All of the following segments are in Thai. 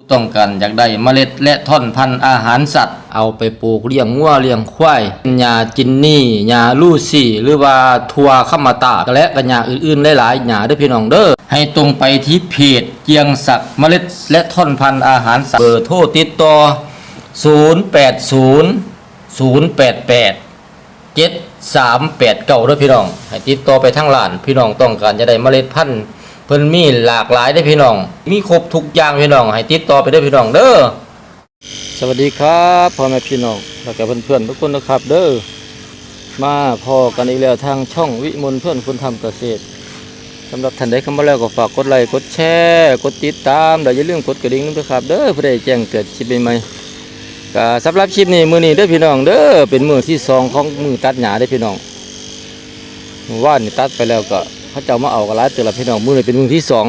ผู้ต้องการอยากได้เมล็ดและท่อนพันธุ์อาหารสัตว์ เอาไปปลูกเลี้ยงงัวเลี้ยงควายหญ้าจินนี่หญ้าลูซี่ หรือว่าทัวขมตาและก็หญ้าอื่นๆหลายๆหญ้าด้อพี่น้องเด้อให้ตรงไปที่เพจเจียงศักด์เมล็ดและท่อนพันธุ์อาหารสัตว์เบอร์โทรติดต่อ 080 088เจ็ดสามแปดเก้าเด้อพี่น้อง ให้ติดต่อไปทางร้าน พี่น้องต้องการจะได้เมล็ดพันธุ์ เพิ่นมีหลากหลายได้พี่น้อง มีครบทุกอย่างพี่น้อง ให้ติดต่อไปได้พี่น้องเด้อ สวัสดีครับพ่อแม่พี่น้องแล้วก็เพื่อนๆทุกคนนะครับ เด้อ มาพอกันอีกแล้วทางช่องวิมลเพื่อนคุณทำเกษตรสำหรับท่านใดเข้ามาแล้วก็ฝากกดไลค์ กดแชร์ กดติดตามแล้วอย่าลืมกดกระดิ่งด้วยครับ เด้อเพื่อได้แจ้งเกิดคลิปใหม่ๆก็สำหรับคลิปนี้มือนี้เด้อพี่น้องเด้อ เป็นมือที่สองของมือตัดหญ้าเด้อพี่น้องว่านนี่ตัดไปแล้วก็ เขาเจ้ามาเอากระไรเตือละพี่น้องมือนี้เป็นมือที่สอง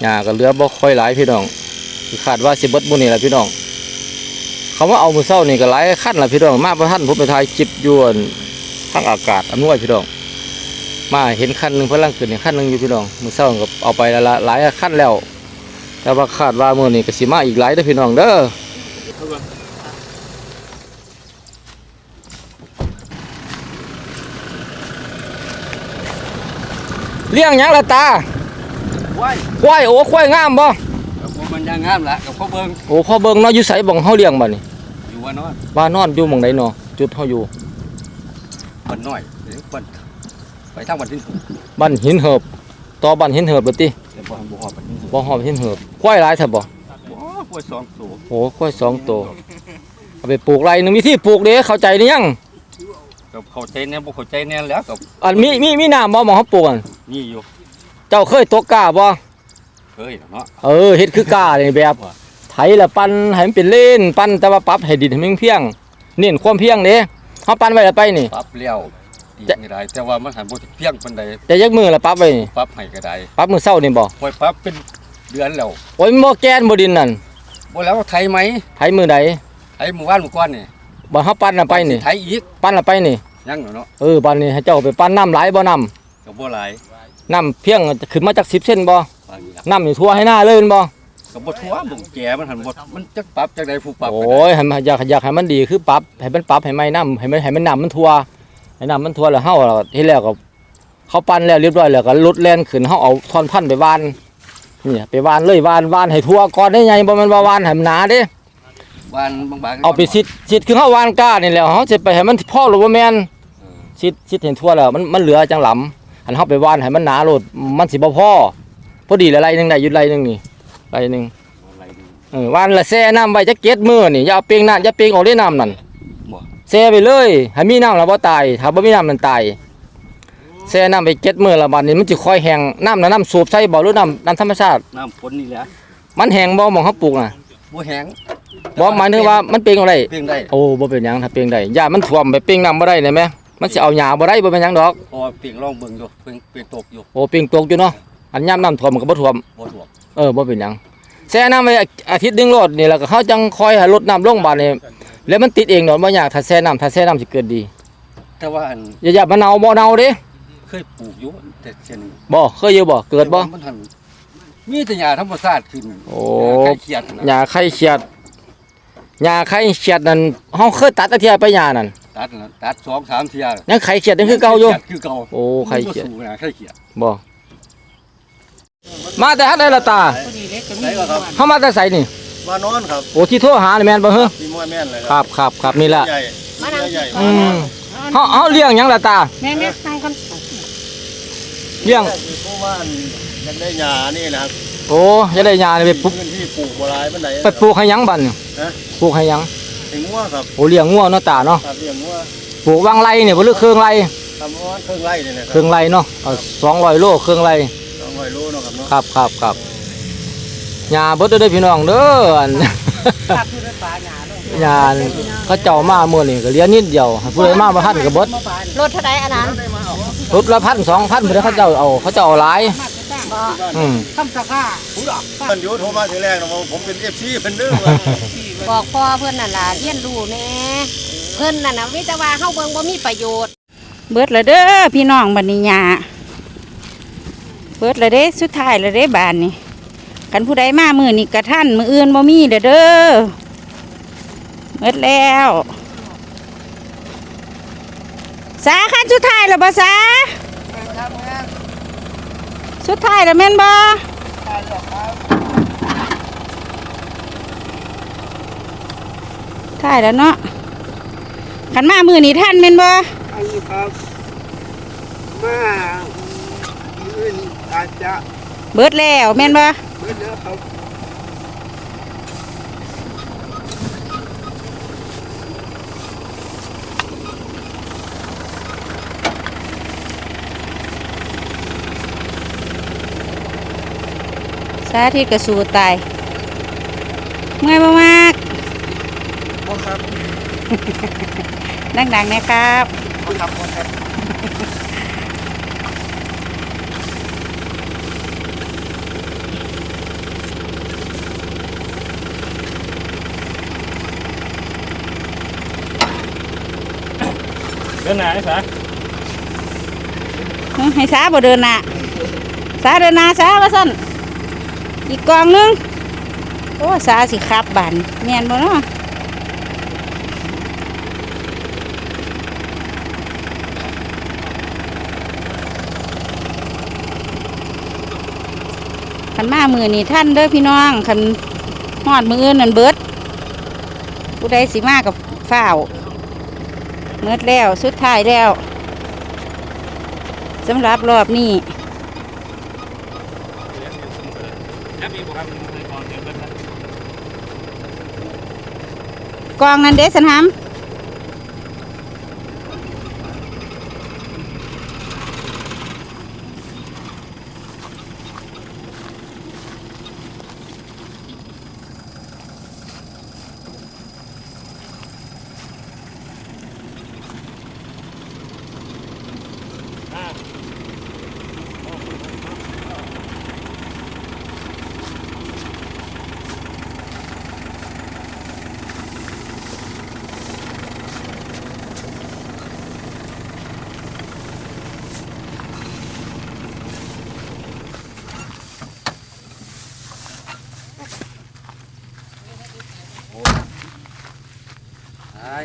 หญ้าก็เหลือบ่ค่อยหลายพี่น้องคาดว่าสิเบิดมือนี้ละพี่น้องเขาว่าเอามือเศร้านี่ก็หลายขั้นละพี่น้องมาประท่านผมไปถ่ายคลิปอยวนทางอากาศอำนวยพี่น้อง มาเห็นขั้นหนึ่งพลังขึ้นเนี่ยขั้นหนึ่งอยู่พี่น้องมือเศร้าก็เอาไปละละหลายขั้นแล้ว แต่ว่าคาดว่ามือนี้ก็สิมาอีกหลายเด้อพี่น้องเด้อ เลี้ยงหยังละตาว้ายควายโอ้ควายงามบ่กับพวกมันยังงามละกับพวกเบิ่งโอ้พ่อเบิ่งเนาะอยู่ไสบ่งเฮาเลี้ยงบัดนี้อยู่ว่านอนว่านอนอยู่หม่องใดเนาะจุดเฮาอยู่บันน้อยเดี๋ยวบันไปทางบันที่สูงบ้านหินเหิบต่อบ้านหินเหิบบ่ติเดี๋ยวบ่บ่ฮอดบันที่สูงบ่ฮอดหินเหิบควายหลายแท้บ่บ่พวกสองตัวโอ้ควายสองตัวเอาไปปลูกไรหนึงมีที่ปลูกเด้เข้าใจหรือยังกับเข้าใจแน่บ่เข้าใจแน่แล้วกับอันมีมีมีน้ำบ่หมองเฮาปลูกอัน นี่อยู่เจ้าเคยตกกาบ่เคยเนาะเออเฮ็ดคือกานี่แบบ ไถแล้วปั้นให้มันเป็นเลนปั้นแต่ว่าปรับให้ดินให้มันเพียงเน้นความเพียงเด้เฮาปั้นไว้แล้วไปนี่ปรับแล้วอีกไม่ได้แต่ว่ามันหันบ่ถึงเพียงปานใดแต่ยักมือแล้วปรับไว้นี่ปรับให้ก็ได้ปรับมือเช้านี่บ่ปล่อยปรับเป็นเดือนแล้วโอ้ยมันบ่แกนบ่ดินนั่นบ่แล้วไทยไหมไถมือใดไทยหมู่บ้านหมู่ก้อนนี่บ่เฮาปั้นน่ะไปนี่ไทยอีกปั้นน่ะไปนี่ยังเนาะเออปั้นนี่ให้เจ้าไปปั้นน้ำหลายบ่น้ำก็บ่หลาย น้ำเพียงขึ้นมาจาก10เซนบ่บางอย่างน้ำนี่ทั่วให้หน้าเลยแม่นบ่ก็บ่ทั่วบ่แก่มันหันบ่มันจักปรับจักใดผู้ปรับก็โอ้ได้ยให้มันอยากอยากให้มันดีคือปรับให้มันปรับให้มันน้ำให้มันให้มันน้ำมันทั่วให้น้ำมันทั่วแล้วเฮาแล้วที่แล้วก็เขาปั้นแล้วเรียบร้อยแล้วก็ลดแล่นขึ้นเฮาเอาท่อนพันธุ์ไปวานนี่ไปวานเลยวานวานให้ทั่วก่อนได้ไงบ่แม่นว่าวานให้มันหนาเด้ บ้านบางๆเอาไปซิดซิดคือเฮาวานก้านี่แหล้วเฮาสิไปให้มันพอหรือบ่แม่นเออซิดซิดเห็นทั่วแล้วมันมันเหลือจังหลำ อันเฮาไปวานให้มันหนาโลดมันสิบ่พอพอดีละไรหนึงได้อยู่ไรหนึงนี่ไรหนึงอะไรนี่เออวานละแช่น้ำไว้จักเก็ดมื้อนี่อย่าเอาเปียงน้ำอย่าเปียงออกเลยน้ำนั่นบ่แช่ไปเลยให้มีน้ำแล้วบ่ตายถ้าบ่มีน้ำมันตายแช่น้ำไปเก็ดมื้อละบัดนี้มันสิค่อยแห้งน้ำน่ะน้ำสูบใส่บ่หรือน้ำน้ำธรรมชาติ น้ำฝนนี่แหละมันแห้งบ่หมองเฮาปลูกน่ะบ่แห้งบ่หมายถึงว่ามันเปียงออกได้ เพียงได้ โอ้บ่เป็นหยังถ้าเปียงได้ย่ามันท่วมไปเปียงน้ำบ่ได้ได้ไหม มันสิเอาหญ้าบ่ได้บ่เป็นหยังดอกพอเพียงลองเบิ่งอยู่เพียงเพียงตกอยู่โอ้เปียงตกอยู่เนาะอันยามน้ำท่วมมันก็บ่ท่วม บ่ถ่วงเออบ่เป็นหยังแช่น้ำไว้อาทิตย์หนึงโลดนี่แล้วก็เขาจังคอยให้ลดน้ำลงบาดนี่แล้วมันติดเองดอกบ่ยากถ้าแช่น้ำถ้าแช่น้ำสิเกิดดีแต่ว่าอันอย่าอย่ามาเนาบ่เนาเด้เคยปลูกอยู่แต่เช่นบ่เคยอยู่บ่เกิดบ่ มันหันมีแต่หญ้าธรรมชาติขึ้นโอ้ หญ้าไข่เขียดนะหญ้าไข่เขียดหญ้าไข่เขียดนั่นเฮาเคยตัดตะเทียไปหญ้านั่น ตัดนะตัดสองสามเที่ยยังไข่เขียดยังคือเก่าอยู่ขีดคือเก่าโอ้ไข่เขียดมันบ่สู้นะไข่เขียดบ่มาแต่ฮัดได้ละตาไหนก็ครับเฮามาแต่ไสนี่มานอนครับโอ้ที่โทรหานี่แม่นบ่เฮ้อมีมวยแม่นเลยครับครับครับนี่ล่ะใหญ่ใหญ่อืมเฮาเฮาเลี้ยงหยังละตาแม่แม่ตั้งกันเลี้ยงเพราะว่ายังได้หญ้านี่นะครับโอ้จะได้หญ้านี่ไปปลูกพื้นที่ปลูกบ่หลายปานใดไปปลูกให้หยัง บัดนี่ฮะปลูกให้หยังถึงว่าครับโอ้เลี้ยงงัวเนาะตาเนาะครับเลี้ยงว่าปลูกวางไรเนี่ยบ่หรือเครื่องไรทำว่าเครื่องไร่นี่นะคเครับรื่องไรเนาะเอา200โลเครื่องไรสองร้อยโลเนาะครับเนาะครับครับครับหญ้าเบิดเด้อเด้อพี่น้องเด้ออันตักอยู่ในป่าหญ้าลงหญ้านี่เขาเจ้ามามื้อนี้ก็เหลือนิดเดียวให้ผู้ใดมาบ่ทันก็เบิดรถเท่าใดอันนั้นรถละพันสองพันผู้ใดเขาเจ้าเอาเขาเจ้าเอาหลาย มากจะจ้างบ่อืมคำสะค่ามันอยู่โทรมาทีแรกนะว่าผมเป็น FC เพิ่นเด้อว่าบอกพ่อเพิ่นนั่นล่ะเรียนรู้แหน่เพิ่นนั่นน่ะวิแต่ว่าเฮาเบิ่งบ่มีประโยชน์ เบิดแล้วเด้อพี่น้องบัดนี้หญ้าเบิดแล้วเด้สุดท้ายแล้วเด้บานนี้กันผู้ใดมามือนี่กระท่านมืออื่นบ่มีเด้อเด้อเมิดแล้วสาคันสุดท้ายแล้วบ่สา สุดท้ายแล้วแม่นบ่ท้ายแล้วเนาะขันมามือนี่ท่านแม่นบ่อันนี้ครับมาอื่นอาจจะเบิดแล้วแม่นบ่เบิดแล้วครับ สาธิตกระสูตายเมื่อยมากบ่ครับๆดังๆนะครับบ่ครับบ่ครับเดินหนาไอ้สาหึให้สาบ่เดินหน้าสาเดินหน้าสาว่าสั่น อีกกองนึง โอ้สาสิครับบานแมนบ่เนาะคันมามือนี่ท่านเด้อพี่น้องคันฮอดมือนั่นเบิดผู้ใดสิมากับฝ้าวเมิดแล้วสุดท้ายแล้วสำหรับรอบนี้ แล้วมีบุคคลในกองเดียวกันนะกองนั้นเด้สันหา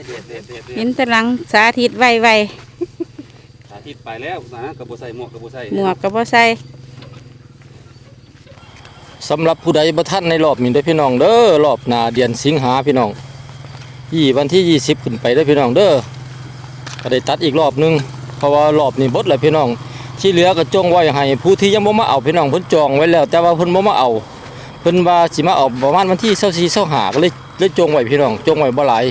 เด็ดเด็ดเด็ดเด็เห็ดนแตะลังสาธิตไวไวสาธิตไปแล้วตอนนั้นกับบ่ใส่หมวกกับบ่ใส่ๆหมวกกับบ่ใส่สำหรับผู้ใดบ่ทันในรอบนี้เด้อพี่น้องเด้อรอบหน้าเดือนสิงหาพี่น้องยี่วันที่ 20 ขึ้นไปเด้อพี่น้องเด้อก็ได้ตัดอีกรอบหนึงเพราะว่ารอบนี้เบดแล้วพี่น้อง ที่เหลือก็จงไว้ให้ผู้ที่ยังบ่มาเอาพี่น้องเพิ่นจองไว้แล้ว แต่ว่าเพิ่นบ่มาเอาเพิ่นว่าสิมาเอาประมาณวันที่24 25ก็เลยเลยจงไว้พี่น้องจงไว้บ่หลาย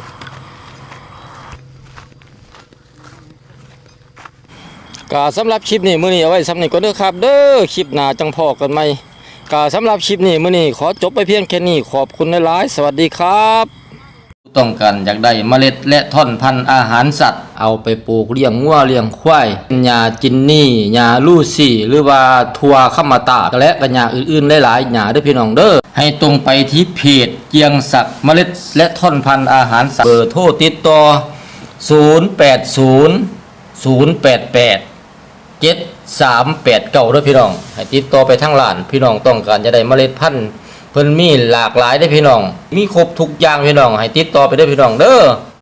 ก็สำหรับคลิปนี้มื้อนี้เอาไว้สำนี้ก่อนเด้อครับ เด้อคลิปหน้าจังพอกันใหมก็สำหรับคลิปนี้มื้อนี้ขอจบไปเพียงแค่นี้ขอบคุณหลายๆสวัสดีครับต้องการอยากได้เมล็ดและท่อนพันธุ์อาหารสัตว์ เอาไปปลูกเลี้ยงงัวเลี้ยงควายหญ้าจินนี่หญ้าลูซี่ หรือว่าทัวขมตาและก็หญ้าอื่นๆหลายๆหญ้าด้อพี่น้องเด้อให้ตรงไปที่เพจเจียงศักดิ์เมล็ดและท่อนพันธุ์อาหารสัตว์เบอร์โทรติดต่อ 080 088 เจ็ดสามแปดเก้าด้วยพี่น้องให้ติดต่อไปทั้งหลาน พี่น้องต้องการจะได้เมล็ดพันธุ์เพิ่นมีหลากหลายได้พี่น้อง มีครบทุกอย่างพี่น้อง ให้ติดต่อไปได้พี่น้องเด้อ